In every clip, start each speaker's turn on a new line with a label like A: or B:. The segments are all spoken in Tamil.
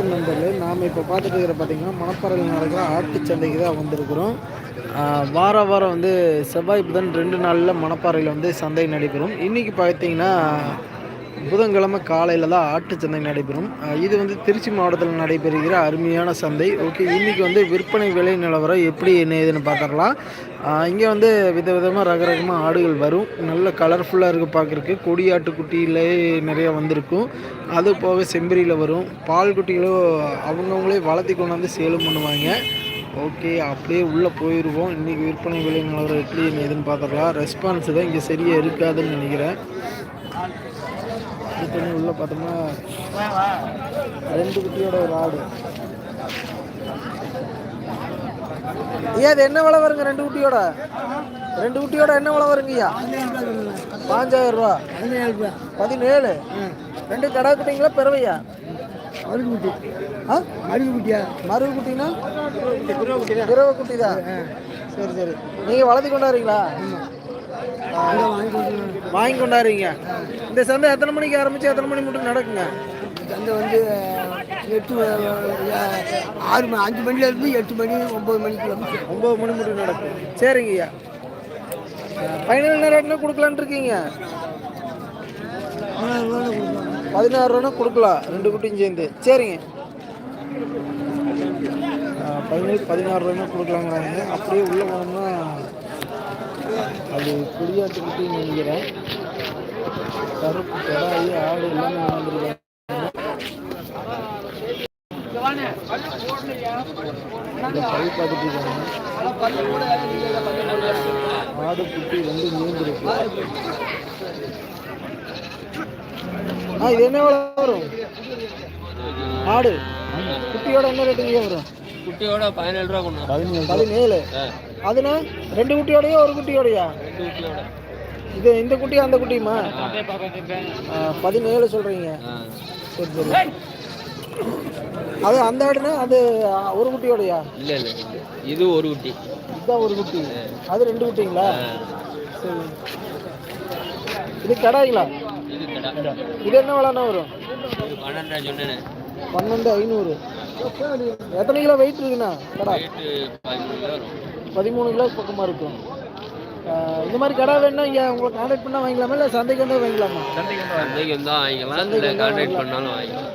A: வணக்கம் நண்பர்களே நாம் இப்போ பார்த்துட்டு இருக்கிற பார்த்தீங்கன்னா மணப்பாறையில் நடக்கிற ஆட்டு சந்தைக்கு தான் வந்திருக்கிறோம். வார வாரம் வந்து செவ்வாய் புதன் ரெண்டு நாளில் மணப்பாறையில் வந்து சந்தை நடைபெறும். இன்றைக்கி பார்த்தீங்கன்னா புதன்கிழமை காலையில் தான் ஆட்டு சந்தை நடைபெறும். இது வந்து திருச்சி மாவட்டத்தில் நடைபெறுகிற அருமையான சந்தை. ஓகே இன்றைக்கி வந்து விற்பனை விலை நிலவரம் எப்படி என்ன ஏதுன்னு பார்த்துடலாம் இங்கே வந்து விதவிதமாக ரகரகமாக ஆடுகள் வரும். நல்ல கலர்ஃபுல்லாக இருக்குது பார்க்குறக்கு கொடியாட்டு குட்டியிலே நிறைய வந்திருக்கும். அது போக செம்பரியில் வரும். பால் குட்டிகளும் அவங்கவுங்களே வளர்த்தி கொண்டாந்து சேலும் பண்ணுவாங்க. ஓகே அப்படியே உள்ளே போயிடுவோம் இன்றைக்கி விற்பனை விலை நிலவரம் எப்படி என்ன ஏதுன்னு பார்த்துடலாம். ரெஸ்பான்ஸ் தான் இங்கே சரியாக இருக்காதுன்னு நினைக்கிறேன். இது பண்ணி உள்ளே பார்த்தோம்னா ரெண்டு குட்டியோட ஒரு ஆடு. ஐயா அது என்ன விலை வருங்க ரெண்டு குட்டியோட? ரெண்டு குட்டியோட என்ன விலை வருங்க ஐயா? பாஞ்சாயிரம் ரூபா. பதினேழு? ரெண்டு கடா குட்டிங்களா பிறவையா?
B: மருந்து குட்டி
A: ஆ?
B: மருந்து குட்டியா
A: மருவு குட்டினா பிறவை குட்டி தான் சரி சரி. நீங்கள் வளர்த்தி கொண்டாடுறீங்களா?
B: வாங்கி கொண்டு
A: வாங்கி கொண்டாடுறீங்க. இந்த சந்தை எத்தனை மணிக்கு ஆரம்பிச்சு எத்தனை மணி மட்டும் நடக்குங்க?
B: அங்கே வந்து எட்டு ஆறு மணி அஞ்சு மணில இருந்து எட்டு மணி ஒம்பது மணிக்குள்ள
A: ஒம்பது மணி மட்டும் நடக்கும். சரிங்க ஐயா. ஃபைனல் நேரம் கொடுக்கலான்னு இருக்கீங்க? பதினாறு ரூபா கொடுக்கலாம். ரெண்டு குட்டியும் சேர்ந்து. சரிங்க. பதினேழு பதினாறு ரூபா கொடுக்கலாங்கிறாங்க அப்படியே உள்ளே போனோம்னா அது குடியாட்டு குட்டின்னு நினைக்கிறேன் கருப்பு கடாயி ஆடு எல்லாமே பார்த்துட்டு இருக்காங்க ஆடு குட்டி ரெண்டு மீந்திருக்கு ஆ இது என்ன வரும்? ஆடு. குட்டியோட என்ன ரேட்டுங்க வரும்?
C: குட்டியோட பதினேழு ரூபா கொண்டு
A: பதினேழு. பதினேழு? அதுனா ரெண்டு குட்டியோடயா ஒரு குட்டியோடயா?
C: குட்டியோட.
A: இது இந்த குட்டியா அந்த குட்டியுமா? பதினேழு சொல்றீங்க. சரி சரி. அது அந்த ஆடுனா அது ஒரு குட்டியோடயா?
C: இல்ல இல்ல இது ஒரு குட்டி.
A: இதுதான் ஒரு குட்டி. அது ரெண்டு குட்டிங்களா? சரி. இது கடாய்ங்களா?
C: இது
A: என்ன விலைண்ணா வரும்?
C: பன்னெண்டு
A: ஐநூறு. எத்தனை கிலோ வெயிட் இருக்குண்ணா? கடா
C: பதிமூணு கிலோ
A: பக்கமாக இருக்கும் இந்த மாதிரி கடை வேணும்னா இங்கே உங்களை கான்டாக்ட் பண்ணால் வாங்கிக்கலாமா? இல்லை சந்தைக்கு வந்து வாங்கிக்கலாமா?
C: சந்தைக்கு வந்தால் வாங்கிக்கலாம். இல்லை கான்டாக்ட் பண்ணாலும் வாங்கிக்கலாம்.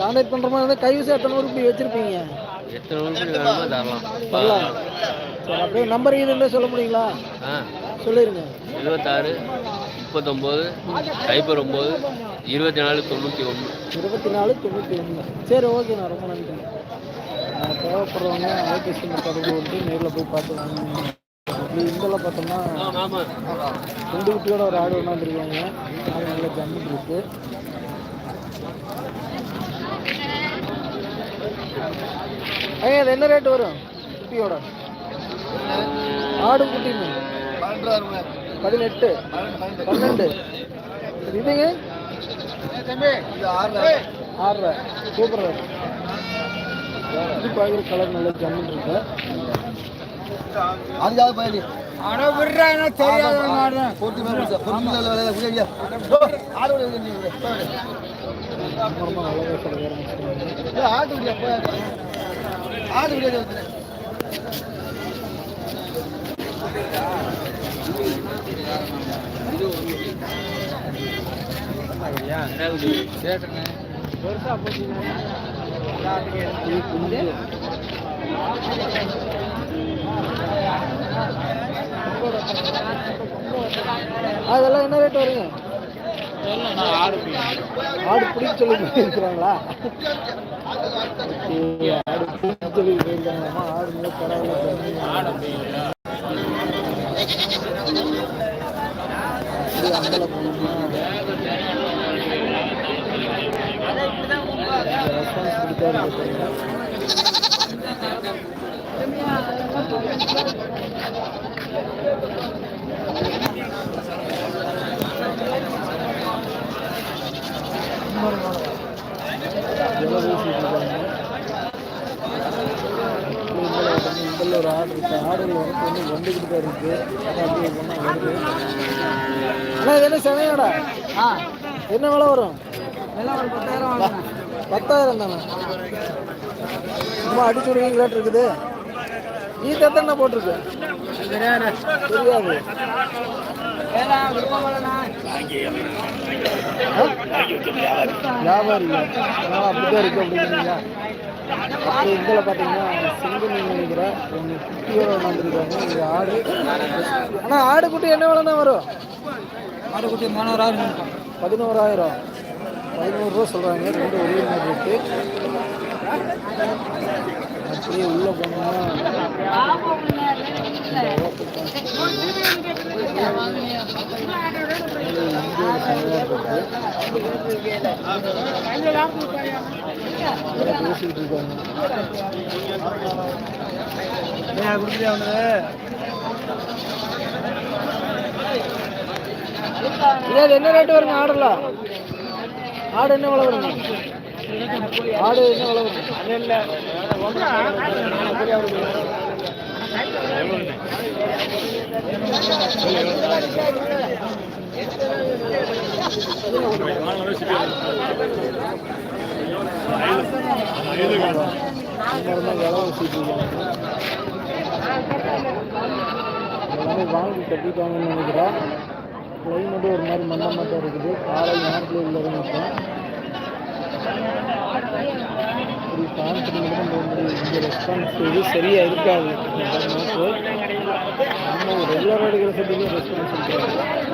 A: கான்டாக்ட் பண்ணுற மாதிரி இருந்தால் கைவசம் எத்தனை ரூபாய் வச்சுருப்பீங்க?
C: எத்தனை உருப்படி வேணுமோ தரலாம்.
A: சொல்லலாம் சரி அப்படியே நம்பர் சொல்ல முடியுங்களா?
C: ஆ.
A: சொல்லிடுங்க
C: எழுபத்தாறு முப்பத்தொம்போது சைபர் ஒம்பது இருபத்தி நாலு தொண்ணூற்றி ஒன்று.
A: இருபத்தி நாலு தொண்ணூற்றி ஒன்று. சரி ஓகேண்ணா ரொம்ப நன்றி. தேவைப்படுறவங்க அலைபேசி தொடர்பு வந்து நேரில் போய் பார்த்து வாங்க இங்கெல்லாம் பார்த்தோம்னா ரெண்டு குட்டியோட ஒரு ஆடு ஒன்றாந்துருக்காங்க ஆடு நல்லா ஜம்முன்னு இருக்கு. ஐயா அது என்ன ரேட்டு வரும்? குட்டியோட? ஆடு குட்டி பதினெட்டு. பன்னெண்டு. இதுங்க ஆறரை. சூப்பர். பார்க்குற கலர் நல்ல ஜம்முன்னு இருக்கு.
B: அதுக்காக பயணி. அட விடுறா என்ன தெரியாத ஆடு விடியா போய் ஆடு விடியா
A: பெருசா போச்சுங்க இது குஞ்சு அதெல்லாம் என்ன ரேட் வருங்க? ஆடு பிடிக்க சொல்லி போயிருக்கிறாங்களா ஆடு பிடிக்க சொல்லி போயிருக்காங்கம்மா ஆடு மிக பரவாயில்ல அப்படியே ரெஸ்பான்ஸ் கொடுத்தாரு இருக்கு ஆடுகள் வந்து ஒன்று வந்துக்கிட்டு தான் இருக்கு. அது அப்படியே ஒன்றா வருது. அண்ணா இது என்ன சென்னையோட
B: ஆ.
A: என்ன விலை வரும்?
B: பத்தாயிரம்
A: தானே? சும்மா அடிச்சு விடுவீங்களாட்டு இருக்குது ஈத்து எத்தனை போட்டிருக்கு? தெரியாது வியாபாரி அப்படிதான் இருக்கு அப்படிங்கிறீங்க அப்புறம் இதில் பார்த்தீங்கன்னா சிங்கு மீன் நினைக்கிறேன் ஒன்று குட்டியோட வந்துருக்காங்க இது ஆடு. ஆனால் ஆடு குட்டி என்ன விலை தான் வரும்
B: ஆடு குட்டி மூணாயிரம்
A: பதினோராயிரம் பதினோருவா சொல்கிறாங்க ரெண்டு ஒரே மாதிரி இருக்கு. அப்படியே உள்ளே போனோம்னா இங்கே ஒரு இருக்காங்க இல்ல, இது என்ன ரேட்டு வருங்க ஆடுல? ஆடு என்ன விலை வருங்க? ஆடு என்ன விலை வருங்க தான் விலை வச்சுட்டு இருக்காங்க எல்லாமே வாங்கி கட்டிட்டாங்கன்னு நினைக்கிறேன் கிளைமேட்டும் ஒரு மாதிரி மண்ண மட்டும் இருக்குது காலை நேரத்தில் உள்ள நிற்பேன் மட்டும் போக முடியும் இங்கே ரெஸ்பான்ஸ் இது சரியாக இருக்காது நம்ம ரெகுலராக எடுக்கிற சட்டுக்கு ரெஸ்பான்ஸ் இருக்காது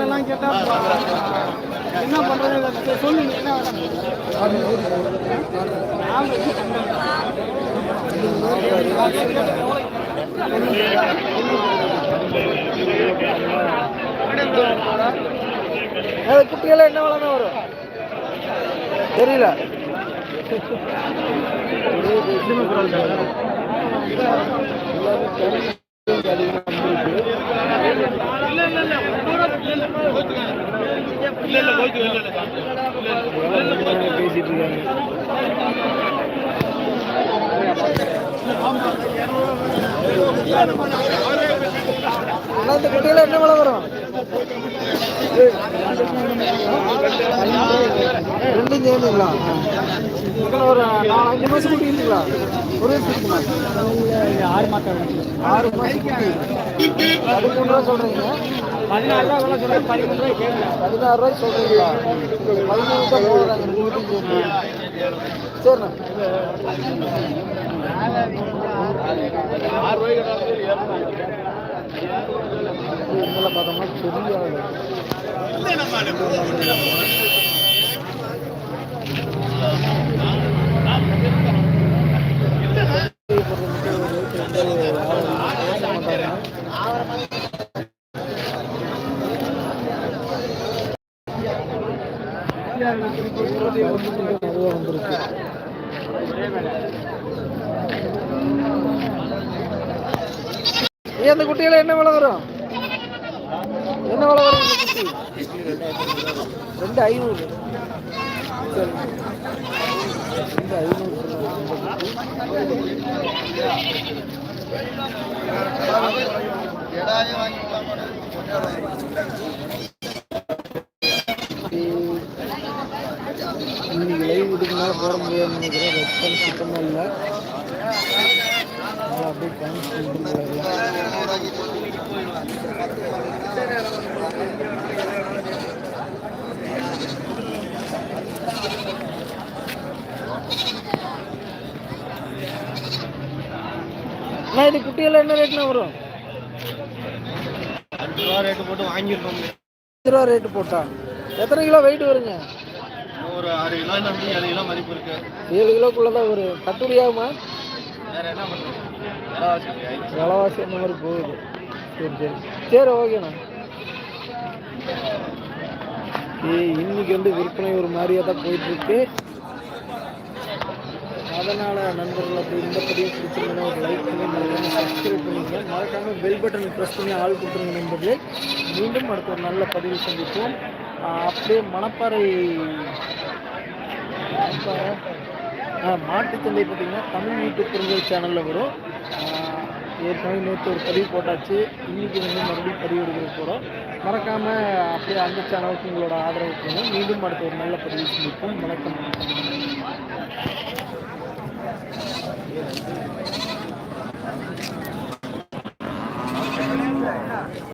A: என்ன கேட்டா என்ன
B: பண்றது சொல்லுங்க என்ன
A: குட்டியெல்லாம் என்ன வளர்ந்து வரும் தெரியல பேசிட்டு இருக்காங்க அண்ணா, இந்த குட்டியில என்ன விலை வரும்? ரெண்டும் சேர்ந்துங்களா ஒரு நாலு அஞ்சு மாசம் குட்டி இருக்குங்களா ஒரு வருஷத்துக்குமா
B: ஆறு மாதம்
A: ஆறு மாசம் குட்டி பதிமூணு ரூபா சொல்றீங்க
B: பதினாறு ரூபா வேலை பதிமூணு ரூபாய் கேட்கல
A: பதினாறு ரூபாய் சொல்றீங்களா பதிமூணு தான் போடுறாங்க ரெண்டு சேர்ந்து சரிண்ணா இதில் பார்த்தோம்னா பெரிய நிறைய வந்திருக்கு ஏன் அந்த குட்டியில என்ன விலை வரும் என்ன விலை வரும் இந்த குட்டி ரெண்டு ஐநூறு சரி ரெண்டு ஐநூறு சொல்லுவாங்க இந்த குட்டி. இன்னைக்கு லைவ் இதுக்கு மேலே போட முடியாதுன்னு நினைக்கிறேன் ரெஸ்பான்ஸ் சுத்தமாக இல்லை அதனால் அப்படியே குட்டியெல்லாம் என்ன ரேட்னா வரும்?
B: அஞ்சு ரூபா ரேட்டு போட்டு வாங்கியிருக்கோம்
A: அஞ்சு ரூபா ரேட்டு போட்டா? எத்தனை கிலோ வெயிட் வருங்க?
B: ஒரு ஆறு கிலோ ஏழு கிலோ மதிப்பு இருக்கு.
A: ஏழு கிலோக்குள்ள தான் வரும். கட்டுப்படியாகுமா
B: வேற என்ன பண்ணுறது? விலைவாசி
A: அந்த மாதிரி போகுது? சரி சரி. சரி ஓகேண்ணா ஏய் இன்னைக்கு வந்து விற்பனை ஒரு மாதிரியாக தான் போயிட்டு இருக்கு. அதனால் நண்பர்கள் அப்படி இந்த பதிவு பிடிச்சிருந்தா ஒரு லைக் பண்ணி மறக்காமல் சப்ஸ்கிரைப் பண்ணிங்க மறக்காமல் பெல் பட்டன் ப்ரெஸ் பண்ணி ஆள் கொடுத்துருங்க நண்பர்களே. மீண்டும் அடுத்த ஒரு நல்ல பதிவு சந்திப்போம். அப்படியே மணப்பாறை மாட்டுச்சந்தை பார்த்தீங்கன்னா தமிழ் யூடியூப் பெருங்கல் சேனலில் வரும். ஏற்கனவே நேற்று ஒரு பதிவு போட்டாச்சு. இன்றைக்கி வந்து மறுபடியும் பதிவு எடுக்க போகிறோம் மறக்காமல் அப்படியே அந்த சேனலுக்கு உங்களோட ஆதரவு கொடுங்க. மீண்டும் அடுத்த ஒரு நல்ல பதிவு சந்திப்போம். வணக்கம்.